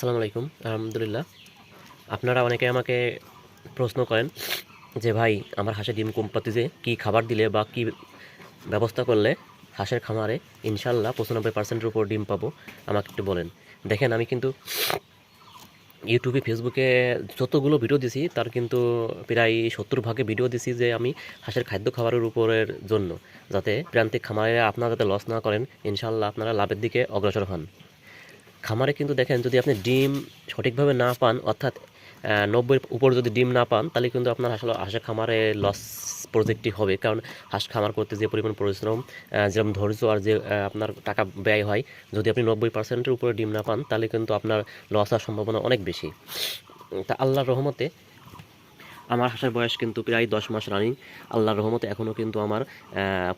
আসসালামু আলাইকুম। আলহামদুলিল্লাহ। আপনারা অনেকে আমাকে প্রশ্ন করেন যে, ভাই, আমার হাঁসের ডিম কম পাতিতে কী খাবার দিলে বা কী ব্যবস্থা করলে হাঁসের খামারে ইনশাল্লাহ পঁচানব্বই পার্সেন্টের উপর ডিম পাবো? আমাকে একটু বলেন। দেখেন, আমি কিন্তু ইউটিউবে, ফেসবুকে যতগুলো ভিডিও দিছি, তার কিন্তু প্রায় সত্তর ভাগে ভিডিও দিছি যে, আমি হাঁসের খাদ্য খাবারের উপরের জন্য। যাতে প্রান্তিক খামারে আপনারা যাতে লস না করেন ইনশাল্লাহ আপনারা লাভের দিকে অগ্রসর হন। খামারে কিন্তু দেখেন যদি আপনি ডিম সঠিকভাবে না পান, অর্থাৎ নব্বইয়ের উপর যদি ডিম না পান, তাহলে কিন্তু আপনার আসলে হাঁসের খামারে লস প্রজেক্টটি হবে। কারণ হাঁস খামার করতে যে পরিমাণ পরিশ্রম যেরকম ধৈর্য আর যে আপনার টাকা ব্যয় হয়, যদি আপনি নব্বই পার্সেন্টের উপরে ডিম না পান, তাহলে কিন্তু আপনার লস হওয়ার সম্ভাবনা অনেক বেশি। তা আল্লাহর রহমতে আমার হাঁসের বয়স কিন্তু প্রায় দশ মাস রানিং আল্লাহর রহমতে এখনও কিন্তু আমার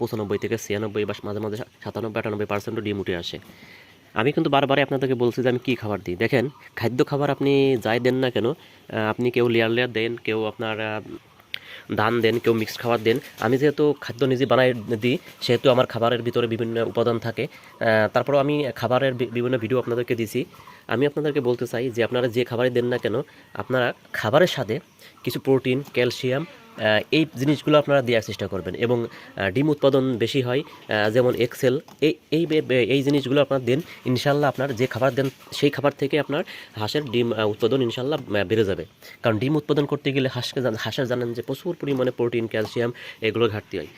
পঁচানব্বই থেকে ছিয়ানব্বই বা মাঝে মাঝে সাতানব্বই আটানব্বই পার্সেন্টও ডিম উঠে আসে। আমি কিন্তু বারবারই আপনাদেরকে বলছি যে আমি কী খাবার দিই। দেখেন, খাদ্য খাবার আপনি যাই দেন না কেন আপনি কেউ লেয়ার লেয়ার দেন, কেউ আপনার ধান দেন, কেউ মিক্সড খাবার দেন। আমি যেহেতু খাদ্য নিজে বানাই দিই, সেহেতু আমার খাবারের ভিতরে বিভিন্ন উপাদান থাকে। তারপরেও আমি খাবারের বিভিন্ন ভিডিও আপনাদেরকে দিছি। আমি আপনাদেরকে বলতে চাই যে আপনারা যে খাবারই দেন না কেন, আপনারা খাবারের সাথে কিছু প্রোটিন ক্যালসিয়াম এই জিনিসগুলো আপনারা দেওয়ার চেষ্টা করবেন এবং ডিম উৎপাদন বেশি হয় যেমন এক্সেল এই এই এই জিনিসগুলো আপনার দেন ইনশাল্লাহ আপনার যে খাবার দেন সেই খাবার থেকে আপনার হাঁসের ডিম উৎপাদন ইনশাল্লাহ বেড়ে যাবে। কারণ ডিম উৎপাদন করতে গেলে হাঁসকে হাঁসের জানেন যে প্রচুর পরিমাণে প্রোটিন ক্যালসিয়াম এগুলোর ঘাটতি হয়।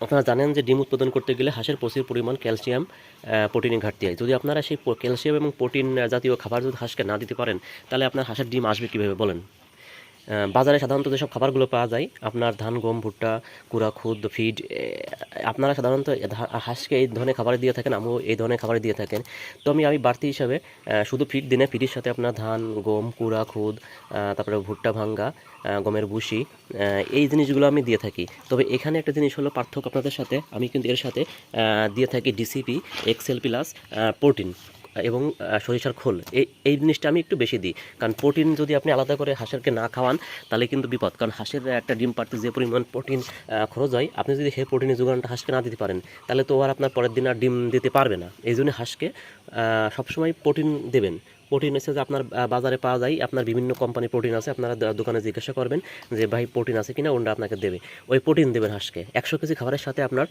আপনারা জানেন যে ডিম উৎপাদন করতে গেলে হাঁসের প্রচুর পরিমাণ ক্যালসিয়াম আহ, প্রোটিনের ঘাটতি হয়। যদি আপনারা সেই ক্যালসিয়াম এবং প্রোটিন জাতীয় খাবার যদি হাঁসকে না দিতে পারেন তাহলে আপনার হাঁসের ডিম আসবে কীভাবে বলেন? বাজারে সাধারণত যেসব খাবারগুলো পাওয়া যায় আপনার ধান গম ভুট্টা কুড়া খুদ ফিড আপনারা সাধারণত হাঁসকে এই ধরনের খাবার দিয়ে থাকেন আমিও এই ধরনের খাবার দিয়ে থাকেন। তো আমি আমি বাড়তি হিসাবে শুধু ফিড দিনে ফিডের সাথে আপনার ধান গম কুড়া খুদ তারপরে ভুট্টা ভাঙ্গা গমের আহ, এই জিনিসগুলো আমি দিয়ে থাকি। তবে এখানে একটা জিনিস হলো পার্থক্য আপনাদের সাথে আমি কিন্তু এর সাথে দিয়ে থাকি ডিসিপি এক্সেল প্লাস প্রোটিন এবং সরিষার খোল। এই এই জিনিসটা আমি একটু বেশি দিই। কারণ প্রোটিন যদি আপনি আলাদা করে হাঁসেরকে না খাওয়ান, তাহলে কিন্তু বিপদ। কারণ হাঁসের একটা ডিম পাড়তে যে পরিমাণ প্রোটিন খরচ হয়, আপনি যদি সেই প্রোটিনের যোগানটা হাঁসকে না দিতে পারেন, তাহলে তো আর আপনার পরের দিন আর ডিম দিতে পারবে না। এই জন্য হাঁসকে সবসময় প্রোটিন দেবেন। প্রোটিন হচ্ছে যে আপনার বাজারে পাওয়া যায়, আপনার বিভিন্ন কোম্পানি প্রোটিন আছে, আপনারা দোকানে জিজ্ঞাসা করবেন যে, ভাই প্রোটিন আছে কিনা? ওনারা আপনাকে দেবে। ওই প্রোটিন দেবেন হাঁসকে। একশো কেজি খাবারের সাথে আপনার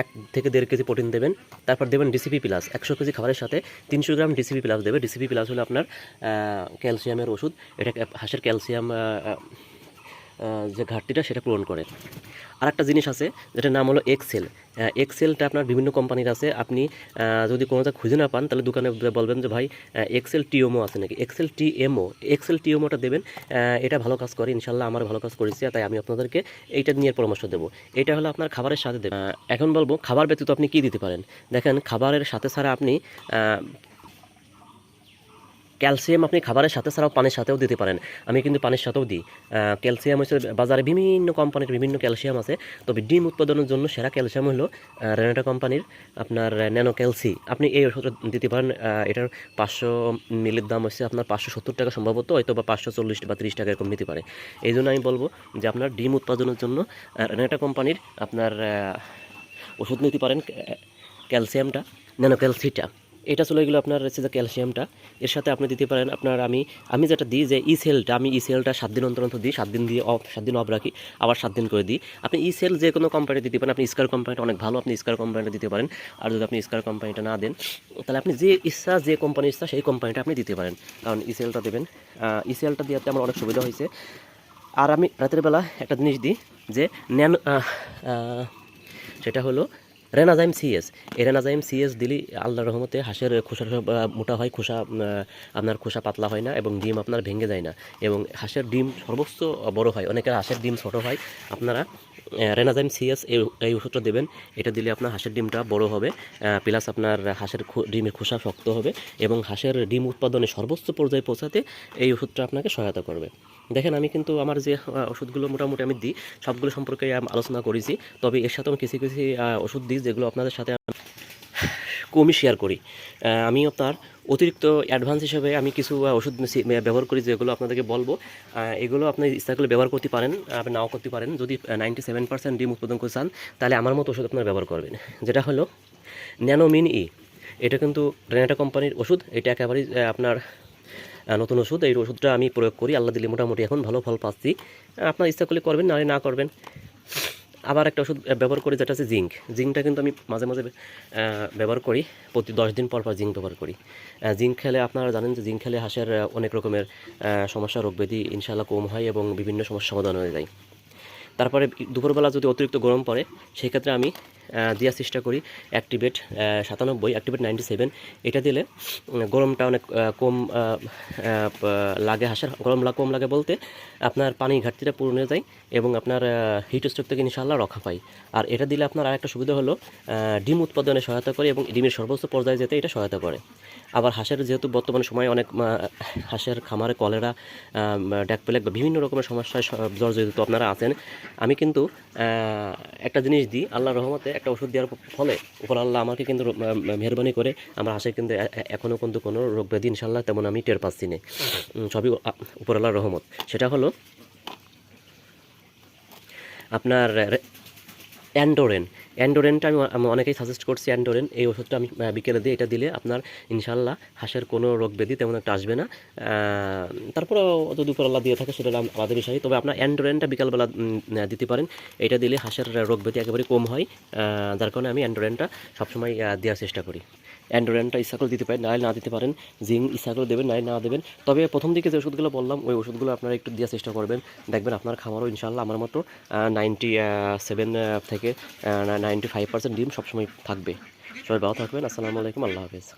এক থেকে দেড় কেজি প্রোটিন দেবেন। তারপর দেবেন ডিসিপি প্লাস একশো কেজি খাবারের সাথে তিনশো গ্রাম ডিসিপি প্লাস দেবে। ডিসিপি প্লাস হলো আপনার ক্যালসিয়ামের ওষুধ। এটা হাঁসের ক্যালসিয়াম যে ঘাটতিটা সেটা পূরণ করে। আর একটা জিনিস আছে, যেটার নাম হলো এক্সেল এক্সেলটা আপনার বিভিন্ন কোম্পানির আছে। আপনি যদি কোনোটা খুঁজে না পান, তাহলে দোকানে বলবেন যে, ভাই এক্সেল টিএমও আছে নাকি? এক্সেল টিএমও এক্সেল টিএমওটা দেবেন এটা ভালো কাজ করে ইনশাল্লাহ আমার ভালো কাজ করেছে তাই আমি আপনাদেরকে এইটা নিয়ে পরামর্শ দেবো। এটা হলো আপনার খাবারের সাথে দেবেন। এখন বলব, খাবার ব্যতীত আপনি কি দিতে পারেন? দেখেন, খাবারের সাথে ছাড়া আপনি ক্যালসিয়াম আপনি খাবারের সাথে ছাড়াও পানির সাথেও দিতে পারেন। আমি কিন্তু পানির সাথেও দিই। ক্যালসিয়াম হচ্ছে বাজারে বিভিন্ন কোম্পানির বিভিন্ন ক্যালসিয়াম আছে। তবে ডিম উৎপাদনের জন্য সেরা ক্যালসিয়াম হলো রেনাটা কোম্পানির আপনার ন্যানো ক্যালসি আপনি এই ওষুধটা দিতে পারেন এটার পাঁচশো মিলের দাম হচ্ছে আপনার পাঁচশো সত্তর টাকা সম্ভবত হয়তো বা পাঁচশো চল্লিশ বা তিরিশ টাকা এরকম নিতে পারে। এই জন্য আমি বলব যে আপনার ডিম উৎপাদনের জন্য রেনাটা কোম্পানির আপনার ওষুধ নিতে পারেন ক্যালসিয়ামটা ন্যানো ক্যালসিটা এটা চলে গেলো আপনার হচ্ছে যে ক্যালসিয়ামটা। এর সাথে আপনি দিতে পারেন আপনার আমি আমি যেটা দিই যে ই সেলটা আমি ই সেলটা সাত দিন অন্তর অন্তর দিই, সাত দিন দিয়ে অফ সাত দিন অফ রাখি, আবার সাত দিন করে দিই। আপনি ই সেল যে কোনো কোম্পানি দিতে পারেন, আপনি স্কার কোম্পানিটা অনেক ভালো, আপনি স্কার কোম্পানিটা দিতে পারেন। আর যদি আপনি স্কার কোম্পানিটা না দেন, তাহলে আপনি যে ইচ্ছা, যে কোম্পানির ইচ্ছা, সেই কোম্পানিটা আপনি দিতে পারেন। কারণ ই সেলটা দেবেন ই সেলটা দেওয়াতে আমার অনেক সুবিধা হয়েছে। আর আমি রাতের বেলা একটা জিনিস দিই যে ন্যানো সেটা হলো রেনাজাইম সিএস। এই রেনাজাইম সিএস দিলি আল্লাহ রহমতে হাঁসের খোসা মোটা হয়, খোসা আপনার খোসা পাতলা হয় না এবং ডিম আপনার ভেঙে যায় না। এবং হাঁসের ডিম সর্বোচ্চ বড় হয়, অনেকের হাঁসের ডিম ছোটো হয়। আপনারা রেনাজাইম সিএস এই ওষুধটা দেবেন। এটা দিলে আপনার হাঁসের ডিমটা বড় হবে প্লাস আপনার হাঁসের ডিমের খোসা শক্ত হবে এবং হাঁসের ডিম উৎপাদনে সর্বোচ্চ পর্যায়ে পৌঁছাতে এই ওষুধটা আপনাকে সহায়তা করবে। দেখেন, আমি কিন্তু আমার যে ওষুধগুলো মোটামুটি আমি দিই, সবগুলো সম্পর্কে আলোচনা করেছি, তবে এর সাথে আমি কিছু কিছু ওষুধ দিই, যেগুলো আপনাদের সাথে কমই শেয়ার করি। আমি আপনার অতিরিক্ত অ্যাডভান্স হিসেবে আমি কিছু ওষুধ ব্যবহার করি যেগুলো আপনাদেরকে বলব। এগুলো আপনি ইচ্ছা করলে ব্যবহার করতে পারেন, আপনি নাও করতে পারেন। যদি নাইনটি সেভেন পার্সেন্ট ডিম উৎপাদন করে চান, তাহলে আমার মতো ওষুধ আপনারা ব্যবহার করবেন। যেটা হলো ন্যানোমিন ই এটা কিন্তু রেনাটা কোম্পানির ওষুধ, এটা একেবারেই আপনার নতুন ওষুধ। এই ওষুধটা আমি প্রয়োগ করি, আল্লাহ দিলে মোটামুটি এখন ভালো ফল পাচ্ছি। আপনার ইচ্ছা করলে করবেন, নাহলে না করবেন। আবার একটা ওষুধ ব্যবহার করি যেটা হচ্ছে জিঙ্ক। জিঙ্কটা কিন্তু আমি মাঝে মাঝে ব্যবহার করি। প্রতি দশ দিন পর পর জিঙ্ক ব্যবহার করি। জিঙ্ক খেলে আপনারা জানেন যে জিঙ্ক খেলে হাঁসের অনেক রকমের সমস্যা, রোগ ব্যাধি ইনশাল্লাহ কম হয় এবং বিভিন্ন সমস্যা সমাধান হয়ে যায়। তারপরে দুপুরবেলা যদি অতিরিক্ত গরম পড়ে, সেক্ষেত্রে আমি দেওয়ার চেষ্টা করি। অ্যাক্টিভেট সাতানব্বই অ্যাক্টিভেট নাইনটি সেভেন এটা দিলে গরমটা অনেক কম লাগে হাঁসের, গরম কম লাগে বলতে আপনার পানির ঘাটতিটা পূরণ হয়ে যায় এবং আপনার হিট স্ট্রোক থেকে ইনশাল্লাহ রক্ষা পাই আর এটা দিলে আপনার আরেকটা সুবিধা হলো ডিম উৎপাদনে সহায়তা করে এবং ডিমের সর্বোচ্চ পর্যায়ে যেতে এটা সহায়তা করে। আবার হাঁসের যেহেতু বর্তমানে সময় অনেক হাঁসের খামারে কলেরা ড্যাকপ্লেক বা বিভিন্ন রকমের সমস্যায় জর্জরিত আপনারা আছেন। আমি কিন্তু একটা জিনিস দিই আল্লাহ রহমতে একটা ওষুধ দেওয়ার ফলে উপর আল্লাহ আমাকে কিন্তু মেহরবানি করে, আমার হাসে কিন্তু এখনও কিন্তু কোনো রোগ ব্যাধি ইনশাল্লাহ তেমন আমি টের পাচ্ছি না। সবই উপর আল্লাহর রহমত। সেটা হলো আপনার অ্যান্ডোরেন। অ্যান্ডোরেনটা আমি অনেকেই সাজেস্ট করছি অ্যান্ডোরেন এই ওষুধটা আমি বিকেলে দিই এটা দিলে আপনার ইনশাল্লাহ হাঁসের কোনো রোগ ব্যাধি তেমন একটা আসবে না। তারপরে অত যদি উপরাল্লা দিয়ে থাকে, সেটা আমাদের বিষয়। তবে আপনার অ্যান্ডোরেনটা বিকালবেলা দিতে পারেন। এটা দিলে হাঁসের রোগ ব্যাধি একেবারে কম হয়। যার কারণে আমি অ্যান্ডোরেনটা সবসময় দেওয়ার চেষ্টা করি। অ্যান্ডোরেনটা ইচ্ছা করে দিতে পারেন নাহলে না দিতে পারেন জিং ইচ্ছা করে দেবেন নাহলে না দেবেন। তবে প্রথম দিকে যে ওষুধগুলো বললাম, ওই ওষুধগুলো আপনারা একটু দেওয়ার চেষ্টা করবেন। দেখবেন আপনার খামারও ইনশাল্লাহ আমার মতো নাইনটি সেভেন থেকে নাইনটি ফাইভ পার্সেন্ট ডিম সবসময় থাকবে। সবাই ভালো থাকবেন, আসসালামু আলাইকুম, আল্লাহ হাফেজ।